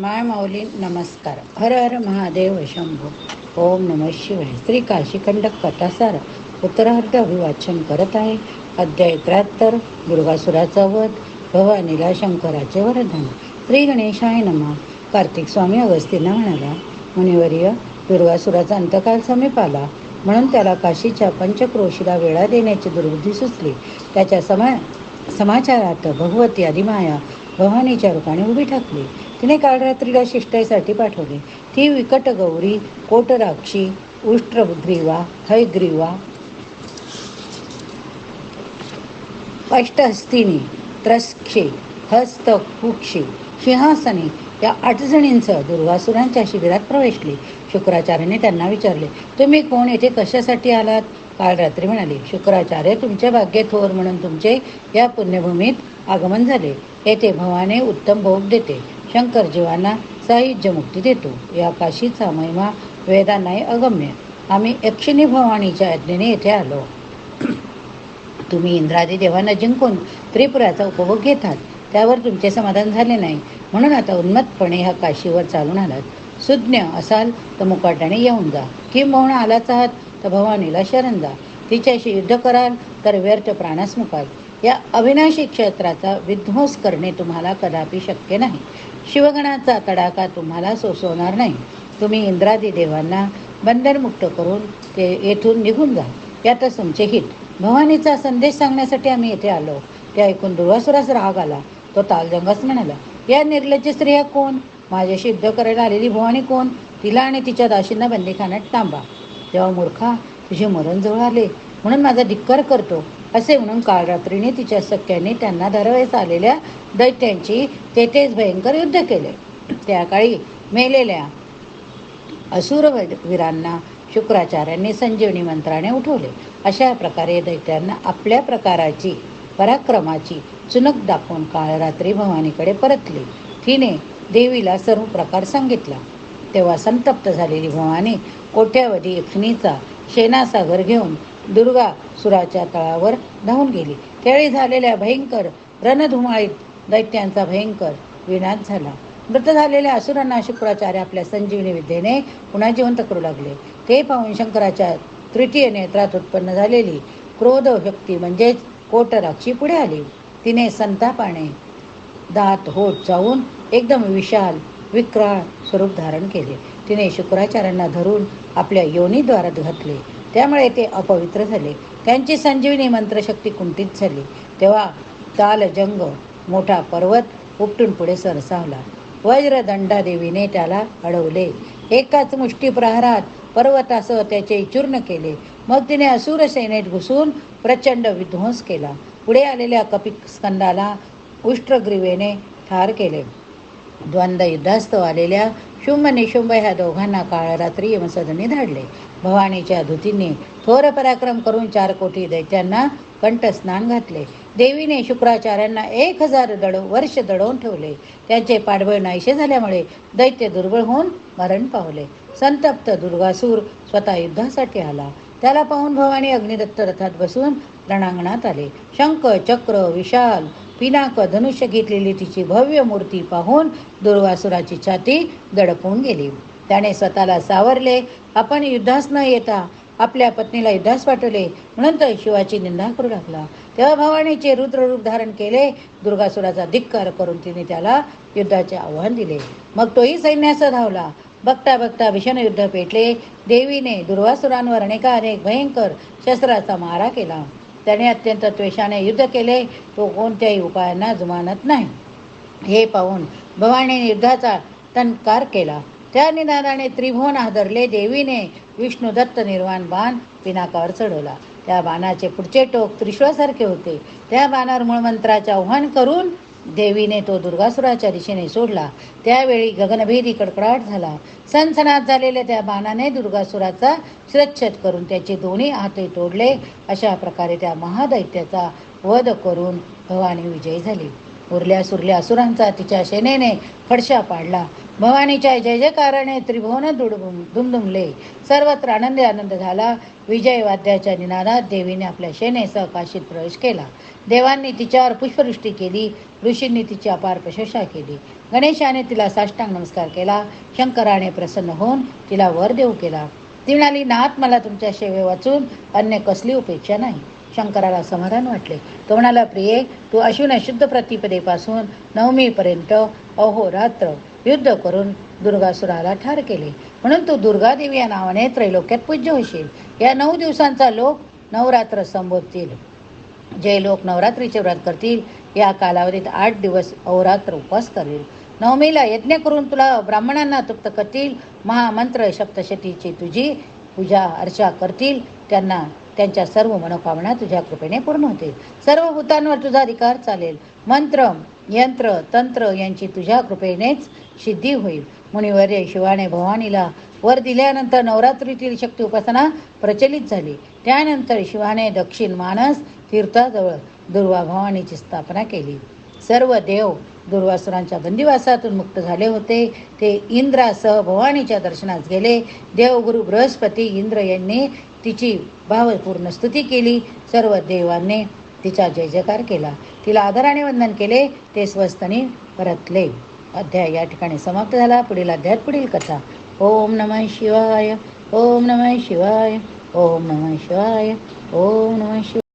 माय माऊली नमस्कार. हर हर महादेव शंभू. ओम नम शिवाय. श्री काशीखंड कथासार उत्तरार्ध अभिवाचन करत आहे. अध्याय त्र्याहत्तर दुर्गासुराचा वध भवानीला शंकराचे वरदान. श्री गणेशाय नमा. कार्तिक स्वामी अगस्तींना म्हणाला मुनिवर्य दुर्गासुराचा अंतकाल समीप आला. म्हणून त्याला काशीच्या पंचक्रोशीला वेळा देण्याची दुर्बुद्धी सुचली. त्याच्या समा समाचारात भगवती आदिमाया भवानीच्या रूपाने उभी ठाकली. तिने काल रात्रीला शिष्टाईसाठी पाठवले. ती विकट गौरी कोटराक्षी उष्ट्रग्रीवा हयग्रीवा अष्टहस्तिनी त्रस्क्षी हस्त सिंहासने सिंहासनी या आठजणींचं दुर्गासुरांच्या शिबिरात प्रवेशली. शुक्राचार्याने त्यांना विचारले तुम्ही कोण? येथे कशासाठी आलात? काल रात्री म्हणाले शुक्राचार्य तुमच्या भाग्य थोर म्हणून तुमचे या पुण्यभूमीत आगमन झाले. येथे भवाने उत्तम भोग देते. शंकर जीवांना साहित्य मुक्ती देतो. या काशीचा महिमा वेदांनाही अगम्य. आम्ही यक्षिणी भवानीच्या आज्ञेने येथे आलो. तुम्ही इंद्रादी देवांना जिंकून त्रिपुराचा उपभोग घेतात. त्यावर तुमचे समाधान झाले नाही. म्हणून आता उन्मत्तपणे ह्या काशीवर चालून आलात. सुज्ञ असाल तर मुकाट्याने येऊन जा. किंबहुना आलाच आहात तर भवानीला शरण जा. तिच्याशी युद्ध कराल तर व्यर्थ प्राणास मुकाल. या अविनाशी क्षेत्राचा विध्वंस करणे तुम्हाला कदापि शक्य नाही. शिवगणाचा तडाखा तुम्हाला सोसवणार नाही. तुम्ही इंद्रादी देवांना बंधनमुक्त करून ते येथून निघून जा. यातच तुमचे हित. भवानीचा संदेश सांगण्यासाठी आम्ही येथे आलो. ते ऐकून दुर्वासुरास राग आला. तो तालजंगास म्हणाला या निर्लज्ज स्त्रिया कोण? माझ्याशी युद्ध करायला आलेली भवानी कोण? तिला आणि तिच्या दाशींना बंदीखान्यात थांबा. तेव्हा मूर्खा तुझे मरण जवळ आले म्हणून माझा धिक्कार करतो. असे म्हणून काल रात्रीने तिच्या सख्याने त्यांना धरवेस आलेल्या दैत्यांची तेथेच भयंकर युद्ध केले. त्या काळी मेलेल्या असुर वीरांना शुक्राचार्यांनी संजीवनी मंत्राने उठवले. अशा प्रकारे दैत्यांना आपल्या प्रकाराची पराक्रमाची चुनक दाखवून काळ रात्री भवानीकडे परतली. तिने देवीला सर्व प्रकार सांगितला. तेव्हा संतप्त झालेली भवानी कोट्यावधी यक्षिणीचा शेणासागर घेऊन दुर्गा सुराच्या तळावर धावून गेली. त्यावेळी झालेल्या भयंकर रणधुमाळीत दैत्यांचा भयंकर विनाश झाला. मृत झालेल्या असुरांना शुक्राचार्य आपल्या संजीवनी विद्येने पुन्हा जिवंत करू लागले. ते पाहून शंकराच्या तृतीय नेत्रात उत्पन्न झालेली क्रोध शक्ती म्हणजेच कोटराक्षी पुढे आली. तिने संतापाने दात होत जाऊन एकदम विशाल विक्राळ स्वरूप धारण केले. तिने शुक्राचार्यांना धरून आपल्या योनीद्वारात घातले. त्यामुळे ते अपवित्र झाले. त्यांची संजीवनी मंत्रशक्ती कुंठित झाली. तेव्हा तालजंग मोठा पर्वत उपटून पुढे सरसावला. वज्रदंडादेवीने त्याला अडवले. एकाच मुष्टी प्रहारात पर्वतासह त्याचे चूर्ण केले. मग तिने असुर सेनेत घुसून प्रचंड विध्वंस केला. पुढे आलेल्या कपिक स्कंदाला उष्ट्रग्रीवेने ठार केले. द्वंद्व युद्धास्तव आलेल्या शुंभ निशुंभ ह्या दोघांना काळ रात्री यमसदनी धाडले. भवानीच्या धुतीने थोर पराक्रम करून चार कोटी दैत्यांना कंठस्नान घातले. देवीने शुक्राचार्यांना एक हजार दड वर्ष दडवून ठेवले. त्यांचे पाठबळ नाहीसे झाल्यामुळे दैत्य दुर्बळ होऊन मरण पावले. संतप्त दुर्गासूर स्वतः युद्धासाठी आला. त्याला पाहून भवानी अग्निदत्त रथात बसून रणांगणात आले. शंख चक्र विशाल पिनाक धनुष्य घेतलेली तिची भव्य मूर्ती पाहून दुर्वासुराची छाती दडपून गेली. त्याने स्वतःला सावरले. आपण युद्धास न येता आपल्या पत्नीला युद्धास पाठवले. म्हणून तर शिवाची निंदा करू लागला. तेव्हा भवानीचे रुद्ररूप धारण केले. दुर्गासुराचा धिक्कार करून तिने त्याला युद्धाचे आव्हान दिले. मग तोही सैन्यास धावला. बघता बघता भीषण युद्ध पेटले. देवीने दुर्वासुरांवर अनेका अनेक भयंकर शस्त्राचा मारा केला. त्याने अत्यंत त्वेषाने युद्ध केले. तो कोणत्याही उपायांना जुमानत नाही. हे पाहून भवानीने युद्धाचा तणकार केला. त्या निनादाने त्रिभुवन आदरले देवीने विष्णू दत्त निर्वाण बाण पिनाकावर चढवला त्या बाणाचे पुढचे टोक त्रिशूळासारखे होते. त्या बाणावर मूळमंत्राचे आव्हान करून देवीने तो दुर्गासुराच्या दिशेने सोडला. त्यावेळी गगनभेदी कडकडाट झाला. सनसनात झालेल्या त्या बाणाने दुर्गासुराचा शिरच्छेद करून त्याचे दोन्ही हाते तोडले. अशा प्रकारे त्या महादैत्याचा वध करून भवानी विजयी झाली. उरल्या सुरल्या असुरांचा तिच्या शेनेने फडशा पाडला. भवानीच्या जय जयकाराने त्रिभुवन दुडबुम दुमदुमले. सर्वत्र आनंदी आनंद झाला. विजय वाद्याच्या निनादात देवीने आपल्या शेने काशीत प्रवेश केला. देवांनी तिच्यावर पुष्पवृष्टी केली. ऋषींनी तिची अपार प्रशंसा केली. गणेशाने तिला साष्टांग नमस्कार केला. शंकराने प्रसन्न होऊन तिला वर देऊ केला. ती म्हणाली नाथ मला तुमच्या सेवे वाचून अन्य कसली उपेक्षा नाही. शंकराला समाधान वाटले. तो म्हणाला प्रिये तू अश्विन शुद्ध प्रतिपदेपासून नवमीपर्यंत अहोरात्र युद्ध करून दुर्गासुराला ठार केले. म्हणून तू दुर्गादेवी या नावाने त्रैलोक्यात पूज्य होशील. या नऊ दिवसांचा लोक नवरात्र संबोधतील. जे लोक नवरात्रीचे व्रत करतील या कालावधीत आठ दिवस अहोरात्र उपवास करेल नवमीला यज्ञ करून तुला ब्राह्मणांना तृप्त करतील. महामंत्र सप्तशतीची तुझी पूजा अर्चा करतील. त्यांना त्यांच्या सर्व मनोकामना तुझ्या कृपेने पूर्ण होतील. सर्व भूतांवर तुझा अधिकार चालेल. मंत्र यंत्र तंत्र यांची तुझ्या कृपेनेच सिद्धी होईल. मुनिवर्य शिवाने भवानीला वर दिल्यानंतर नवरात्रीतील शक्ती उपासना प्रचलित झाली. त्यानंतर शिवाने दक्षिण मानस तीर्थाजवळ दुर्वा भवानीची स्थापना केली. सर्व देव दुर्वासुरांच्या बंदिवासातून मुक्त झाले होते. ते इंद्रासह भवानीच्या दर्शनास गेले. देवगुरु बृहस्पती इंद्र यांनी तिची भावपूर्ण स्तुती केली. सर्व देवांनी तिचा जय जयकार केला. तिला आदराने वंदन केले. ते स्वस्तनी परतले. अध्याय या ठिकाणी समाप्त झाला. पुढील अध्यायात पुढील कथा. ओम नमः शिवाय. ओम नमः शिवाय. ओम नमः शिवाय. ओम नमः शिवाय.